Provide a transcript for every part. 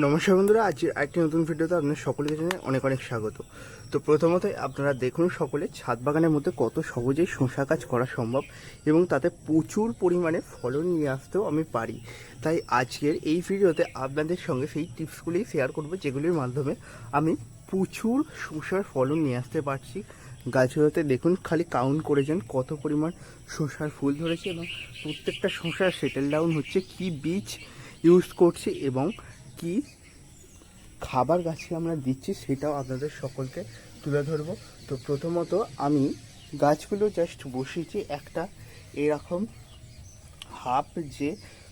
নমস্কার বন্ধুরা আজ একটি নতুন ভিডিওতে আপনার সকলকে জানাই অনেক অনেক স্বাগত। তো প্রথমত আপনারা দেখুন সকলে, ছাদ বাগানের মধ্যে কত সহজেই শসা কাজ করা সম্ভব এবং তাতে প্রচুর পরিমাণে ফলন নিয়ে আসতেও আমি পারি। তাই আজকের এই ভিডিওতে আপনাদের সঙ্গে সেই টিপসগুলি শেয়ার করব, যেগুলির মাধ্যমে আমি প্রচুর শসার ফলন নিয়ে আসতে পারছি। গাছগুলোতে দেখুন, খালি কাউন্ট করেছেন কত পরিমাণ শসার ফুল ধরেছে এবং প্রত্যেকটা শসার সেটেল ডাউন হচ্ছে, কি বীজ ইউজ করছি এবং কি খাবার গাছে আমরা দিচ্ছি সেটাও আপনাদের সকলকে তুলে ধরবো। তো প্রথমত আমি গাছগুলো জাস্ট বসিয়েছি একটা এরকম হাফ যে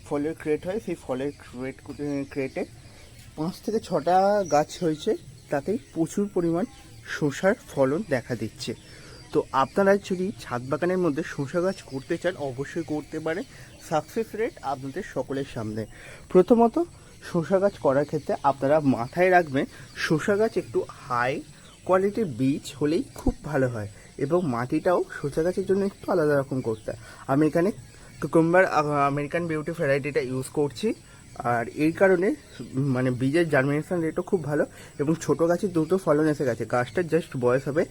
ফলের ক্রেট হয়, সেই ফলের ক্রেট ক্রেটে পাঁচ থেকে ছটা গাছ হয়েছে, তাতেই প্রচুর পরিমাণ শসার ফলন দেখা দিচ্ছে। তো আপনারা যদি ছাদ বাগানের মধ্যে শসা গাছ করতে চান, অবশ্যই করতে পারেন। সাকসেস রেট আপনাদের সকলের সামনে। প্রথমত শসা গাছ করার ক্ষেত্রে আপনারা মাথায় রাখবেন শসা গাছ একটু হাই কোয়ালিটির বীজ হলেই খুব ভালো হয় এবং মাটিটাও শসা গাছের জন্য একটু আলাদা রকম করতে হয়। আমি এখানে কুকুম্বার আমেরিকান বিউটি ভ্যারাইটিটা ইউজ করছি আর এই কারণে মানে বীজের জার্মিনেশন রেটও খুব ভালো এবং ছোট গাছে দ্রুত ফলন এসে গেছে। গাছটার জাস্ট বয়স হবে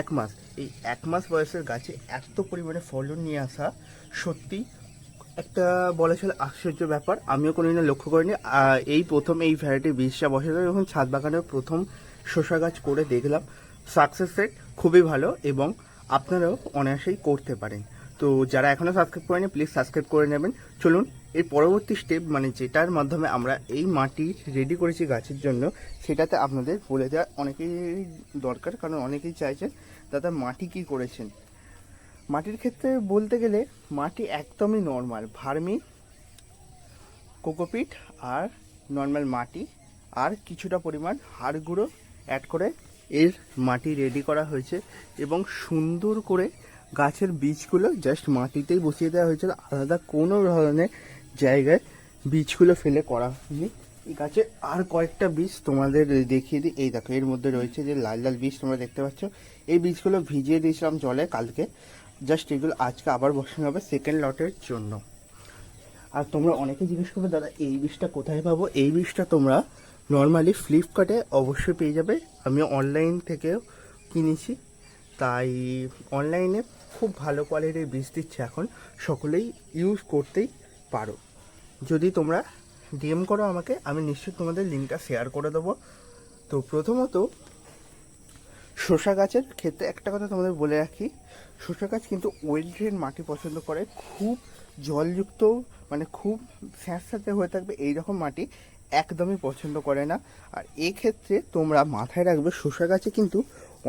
এক মাস। এই এক মাস বয়সের গাছে এত পরিমাণে ফলন নিয়ে আসা সত্যি একটা বলা চলে আশ্চর্য ব্যাপার। আমিও কোনোদিনও লক্ষ্য করিনি। এই প্রথম এই ভ্যারাইটি বীজটা বসালাম যখন ছাদ বাগানের প্রথম শসা গাছ করে দেখলাম। সাকসেস রেট খুবই ভালো এবং আপনারাও অনায়াসেই করতে পারেন। তো যারা এখনও সাবস্ক্রাইব করেনি প্লিজ সাবস্ক্রাইব করে নেবেন। চলুন, এর পরবর্তী স্টেপ মানে যেটার মাধ্যমে আমরা এই মাটি রেডি করেছি গাছের জন্য, সেটাতে আপনাদের বলে দেওয়া অনেকেই দরকার, কারণ অনেকেই চাইছেন, দাদা, মাটি কি করেছেন? মাটির ক্ষেত্রে বলতে গেলে মাটি একদমই নর্মাল ভার্মি, কোকোপিট আর নর্মাল মাটি, আর কিছুটা পরিমাণ হাড় গুঁড়ো অ্যাড করে এর মাটি রেডি করা হয়েছে এবং সুন্দর করে গাছের বীজগুলো জাস্ট মাটিতেই বসিয়ে দেওয়া হয়েছিল আলাদা কোনো ধরনের জায়গায় বীজগুলো ফেলে করা হয়নি। এই গাছে আর কয়েকটা বীজ তোমাদের দেখিয়ে দিই। এই দেখো, এর মধ্যে রয়েছে যে লাল লাল বীজ তোমরা দেখতে পাচ্ছ। এই বীজগুলো ভিজিয়ে দিয়েছিলাম জলে কালকে। জাস্ট এগুলো আজকে আবার বসানো হবে সেকেন্ড লটের জন্য। আর তোমরা অনেকে জিজ্ঞেস করবে, দাদা, এই বীজটা কোথায় পাবো? এই বীজটা তোমরা নর্মালি ফ্লিপকার্টে অবশ্যই পেয়ে যাবে। আমি অনলাইন থেকেও কিনেছি। তাই অনলাইনে খুব ভালো কোয়ালিটির বীজ দিচ্ছে এখন। সকলেই ইউজ করতেই পারো। যদি তোমরা ডিএম করো আমাকে, আমি নিশ্চয়ই তোমাদের লিঙ্কটা শেয়ার করে দেবো। তো প্রথমত শসা গাছের ক্ষেত্রে একটা কথা তোমাদের বলে রাখি, শসা গাছ কিন্তু ওয়েল ড্রেন মাটি পছন্দ করে, খুব জলযুক্ত মানে খুব স্যাঁতস্যাঁতে হয়ে থাকবে এই রকম মাটি একদমই পছন্দ করে না। আর এক্ষেত্রে তোমরা মাথায় রাখবে, শসা গাছে কিন্তু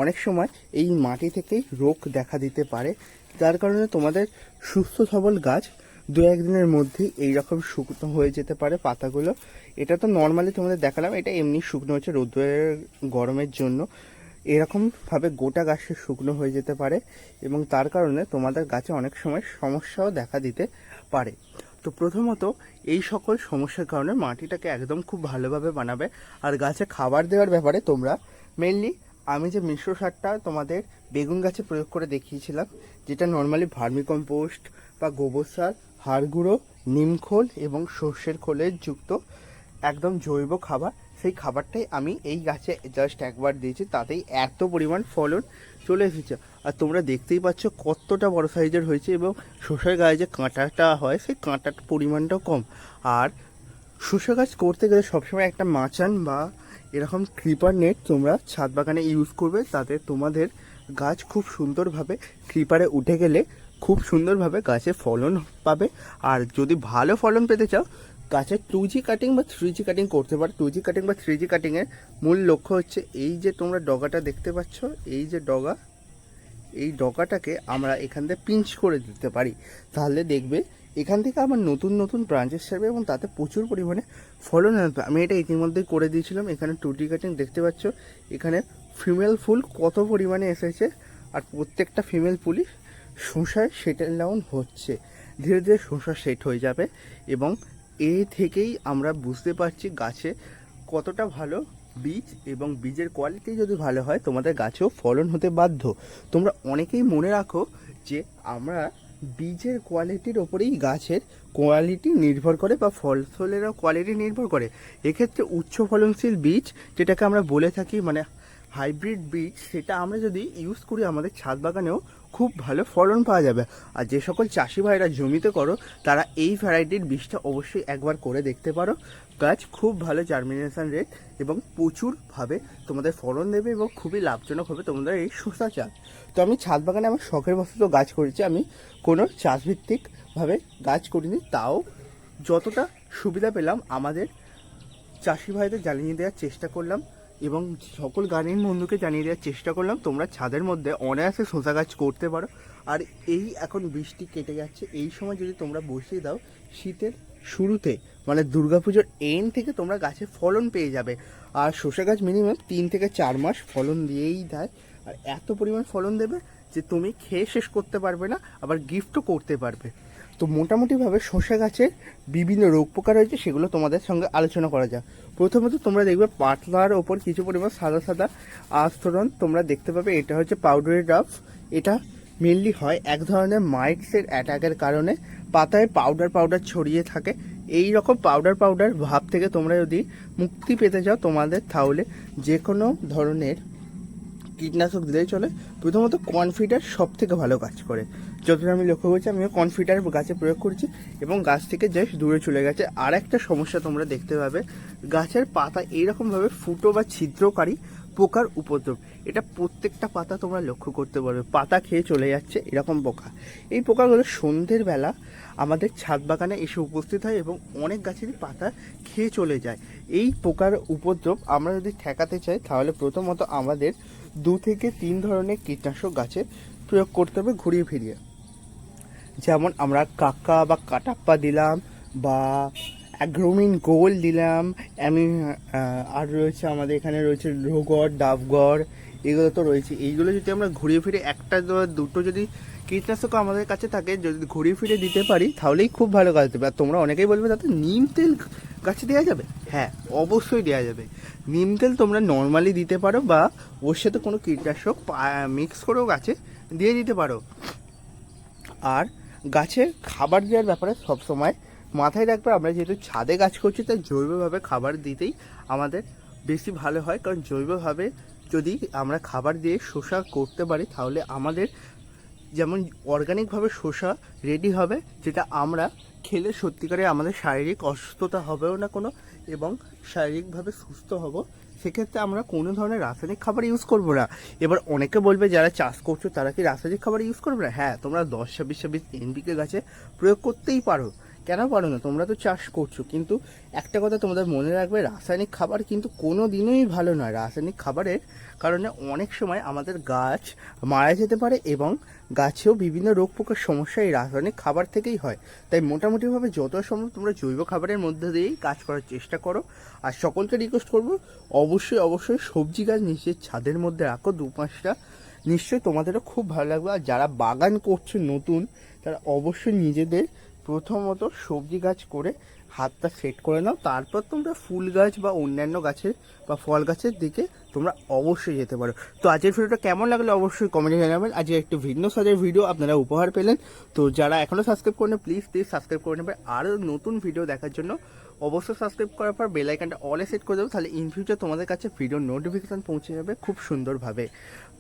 অনেক সময় এই মাটি থেকেই রোগ দেখা দিতে পারে। যার কারণে তোমাদের সুস্থ সবল গাছ দু একদিনের মধ্যেই এইরকম শুকনো হয়ে যেতে পারে পাতাগুলো। এটা তো নর্মালি তোমাদের দেখালাম, এটা এমনি শুকনো হচ্ছে রোদ্রের গরমের জন্য। এরকমভাবে গোটা গাছে শুকনো হয়ে যেতে পারে এবং তার কারণে তোমাদের গাছে অনেক সময় সমস্যাও দেখা দিতে পারে। তো প্রথমত এই সকল সমস্যার কারণে মাটিটাকে একদম খুব ভালোভাবে বানাবে আর গাছে খাবার দেওয়ার ব্যাপারে তোমরা মেনলি আমি যে মিশ্র সারটা তোমাদের বেগুন গাছে প্রয়োগ করে দেখিয়েছিলাম, যেটা নর্মালি ভার্মি কম্পোস্ট বা গোবর সার, হাড় গুঁড়ো নিমখোল এবং সর্ষের খোলের যুক্ত একদম জৈব খাবার সেই খাবারটাই আমি এই গাছে জাস্ট একবার দিয়েছি, তাতেই এত পরিমাণ ফলন চলে এসেছে। আর তোমরা দেখতেই পাচ্ছ কতটা বড় সাইজের হয়েছে এবং শসার গায়ে যে কাঁটাটা হয়, সেই কাঁটার পরিমাণটাও কম। আর শসা গাছ করতে গেলে সবসময় একটা মাচান বা এরকম ক্রিপার নেট তোমরা ছাদ বাগানে ইউজ করবে, তাতে তোমাদের গাছ খুব সুন্দরভাবে ক্রিপারে উঠে গেলে খুব সুন্দরভাবে গাছে ফলন পাবে। আর যদি ভালো ফলন পেতে চাও গাছের টু জি কাটিং বা থ্রি জি কাটিং করতে পারো। টু জি কাটিং বা থ্রি জি কাটিংয়ের মূল লক্ষ্য হচ্ছে এই যে তোমরা ডগাটা দেখতে পাচ্ছ, এই যে ডগা, এই ডগাটাকে আমরা এখান থেকে পিঞ্চ করে দিতে পারি। তাহলে দেখবে এখান থেকে আমার নতুন নতুন ব্রাঞ্চেস ছাড়বে এবং তাতে প্রচুর পরিমাণে ফলন আসবে আমি এটা ইতিমধ্যেই করে দিয়েছিলাম। এখানে টুটি কাটিং দেখতে পাচ্ছ, এখানে ফিমেল ফুল কত পরিমাণে এসেছে আর প্রত্যেকটা ফিমেল ফুলই শসায় সেটেল ডাউন হচ্ছে। ধীরে ধীরে শসা সেট হয়ে যাবে এবং এ থেকেই আমরা বুঝতে পারছি গাছে কতটা ভালো বীজ এবং বীজের কোয়ালিটি যদি ভালো হয়, তোমাদের গাছেও ফলন হতে বাধ্য। তোমরা অনেকেই মনে রাখো যে আমরা বীজের কোয়ালিটির ওপরেই গাছের কোয়ালিটি নির্ভর করে বা ফল ফলেরও কোয়ালিটি নির্ভর করে। এক্ষেত্রে উচ্চ ফলনশীল বীজ, যেটাকে আমরা বলে থাকি মানে হাইব্রিড বীজ, সেটা আমরা যদি ইউজ করি আমাদের ছাদ বাগানেও খুব ভালো ফলন পাওয়া যাবে। আর যে সকল চাষি ভাইরা জমিতে করো, তারা এই ভ্যারাইটির বীজটা অবশ্যই একবার করে দেখতে পারো। গাছ খুব ভালো জার্মিনেশন রেট এবং প্রচুরভাবে তোমাদের ফলন দেবে এবং খুবই লাভজনক হবে তোমাদের এই শসা চাষ তো আমি ছাদ বাগানে আমার শখের বশত গাছ করেছি, আমি কোনো চাষভিত্তিকভাবে গাছ করিনি, তাও যতটা সুবিধা পেলাম আমাদের চাষি ভাইদের জানিয়ে দেওয়ার চেষ্টা করলাম। এবং সকল গাড়ির বন্ধুকে জানিয়ে দেওয়ার চেষ্টা করলাম। তোমরা ছাদের মধ্যে অনায়াসে শসা গাছ করতে পারো। আর এই এখন বৃষ্টি কেটে যাচ্ছে। এই সময় যদি তোমরা বসিয়ে দাও, শীতের শুরুতে মানে দুর্গাপুজোর এন থেকে তোমরা গাছে ফলন পেয়ে যাবে। আর শসা গাছ মিনিমাম তিন থেকে চার মাস ফলন দিয়েই দেয়। আর এত পরিমাণ ফলন দেবে যে তুমি খেয়ে শেষ করতে পারবে না, আবার গিফটও করতে পারবে। তো মোটামুটিভাবে শসা গাছের বিভিন্ন রোগ পোকা রয়েছে সেগুলো তোমাদের সঙ্গে আলোচনা করা যাক। প্রথমত তোমরা দেখবে পাতলার ওপর কিছু পরিমাণ সাদা সাদা আস্তরণ তোমরা দেখতে পাবে, এটা হচ্ছে পাউডারি ডাফ এটা মেনলি হয় এক ধরনের মাইটসের অ্যাটাকের কারণে, পাতায় পাউডার পাউডার ছড়িয়ে থাকে। এই রকম পাউডার পাউডার ভাব থেকে তোমরা যদি মুক্তি পেতে চাও তোমাদের তাহলে যে কোনো ধরনের কীটনাশক দিলেই চলে। প্রথমত কনফিডার সব থেকে ভালো কাজ করে। যতটা আমি লক্ষ্য করছি, আমিও কনফিডার গাছে প্রয়োগ করছি এবং গাছ থেকে জাস্ট দূরে চলে গেছে। আর একটা সমস্যা তোমরা দেখতে পাবে, গাছের পাতা এইরকমভাবে ফুটো বা ছিদ্রকারী পোকার উপদ্রব। এটা প্রত্যেকটা পাতা তোমরা লক্ষ্য করতে পারবে। পাতা খেয়ে চলে যাচ্ছে, এরকম পোকা। এই পোকাগুলো সন্ধ্যের বেলা আমাদের ছাদ বাগানে এসে উপস্থিত হয় এবং অনেক গাছেরই পাতা খেয়ে চলে যায়। এই পোকার উপদ্রব আমরা যদি ঠেকাতে চাই, তাহলে প্রথমত আমাদের দু থেকে তিন ধরনের কীটনাশক গাছে প্রয়োগ করতে হবে ঘুরিয়ে ফিরিয়ে। যেমন আমরা কাকা বা কাটাপ্পা দিলাম বা অ্যাগ্রোমিন গোল দিলাম আমি আর রয়েছে আমাদের এখানে রয়েছে রোগড় ডাবগড় এগুলো তো রয়েছে। এইগুলো যদি আমরা ঘুরিয়ে ফিরে একটা দুটো যদি কীটনাশক আমাদের কাছে থাকে, যদি ঘুরিয়ে ফিরে দিতে পারি, তাহলেই খুব ভালো কাজ দেবে আর তোমরা অনেকেই বলবে তাতে নিম তেল গাছে দেওয়া যাবে? হ্যাঁ অবশ্যই দেওয়া যাবে। নিম তেল তোমরা নর্মালি দিতে পারো বা ওর সাথে কোনো কীটনাশক মিক্স করেও গাছে দিয়ে দিতে পারো। আর গাছে খাবার দেওয়ার ব্যাপারে সবসময় মাথায় রাখবে, আমরা যেহেতু ছাদে গাছ করছি, তাই জৈবভাবে খাবার দিতেই আমাদের বেশি ভালো হয়। কারণ জৈবভাবে যদি আমরা খাবার দিয়ে শোষা করতে পারি, তাহলে আমাদের যেমন অর্গানিকভাবে শোষা রেডি হবে, যেটা আমরা খেলে সত্যিকারে আমাদের শারীরিক অসুস্থতা হবেও না কোনো এবং শারীরিকভাবে সুস্থ হব, সেক্ষেত্রে আমরা কোনো ধরনের রাসায়নিক খাবার ইউজ করব না। এবার অনেকে বলবে যারা চাষ করছ তারা কি রাসায়নিক খাবার ইউজ করবে না? হ্যাঁ তোমরা দশ, ছাব্বিশ ছাব্বিশ এনবিকে গাছে প্রয়োগ করতেই পারো। কেন পারো না? তোমরা তো চাষ করছ, কিন্তু একটা কথা তোমাদের মনে রাখবে, রাসায়নিক খাবার কিন্তু কোনো দিনই ভালো নয়। রাসায়নিক খাবারের কারণে অনেক সময় আমাদের গাছ মারা যেতে পারে এবং গাছেও বিভিন্ন রোগ পোকার সমস্যা এই রাসায়নিক খাবার থেকেই হয়। তাই মোটামুটিভাবে যত সম্ভব তোমরা জৈব খাবারের মধ্যে দিয়েই কাজ করার চেষ্টা করো। আর সকলকে রিকোয়েস্ট করব, অবশ্যই অবশ্যই সবজি গাছ নিশ্চয়ই ছাদের মধ্যে রাখো, দু পাঁচটা। নিশ্চয়ই তোমাদেরও খুব ভালো লাগবে। আর যারা বাগান করছে নতুন, তারা অবশ্যই নিজেদের প্রথমত সবজি গাছ করে হাতটা সেট করে নাও। তারপর তোমরা ফুল গাছ বা অন্যান্য গাছের বা ফল গাছের দিকে তোমরা অবশ্যই যেতে পারো। তো আজকের ভিডিওটা কেমন লাগল অবশ্যই কমেন্টে জানাবেন। আজকে একটু ভিন্ন সাজের ভিডিও আপনারা উপহার পেলেন। তো যারা এখনও সাবস্ক্রাইব করেন প্লিজ প্লিজ সাবস্ক্রাইব করে নেবে আরও নতুন ভিডিও দেখার জন্য অবশ্যই সাবস্ক্রাইব করার পর বেল আইকনটা অলে সেট করে দেবো। তাহলে ইন ফিউচার তোমাদের কাছে ভিডিও নোটিফিকেশন পৌঁছে যাবে খুব সুন্দরভাবে।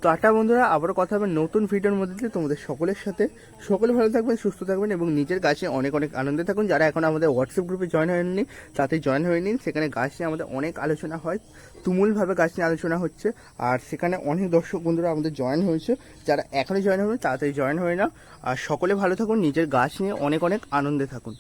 তো আটা বন্ধুরা, আবারও কথা হবে নতুন ভিডিওর মধ্যে দিয়ে তোমাদের সকলের সাথে। সকলে ভালো থাকবেন, সুস্থ থাকবেন এবং নিজের গাছে অনেক অনেক আনন্দে থাকুন। যারা এখন আমাদের হোয়াটসঅ্যাপ গ্রুপে জয়েন হয়নি, তাতে জয়েন হয়ে নিন। সেখানে গাছ নিয়ে আমাদের অনেক আলোচনা হয়। তুমুলভাবে গাছ নিয়ে আলোচনা হচ্ছে। আর সেখানে অনেক দর্শক বন্ধুরা আমাদের জয়েন হয়েছে। যারা এখনই জয়েন হবে তাড়াতাড়ি জয়েন হয়ে না আর সকলে ভালো থাকুন, নিজের গাছ নিয়ে অনেক অনেক আনন্দে থাকুন।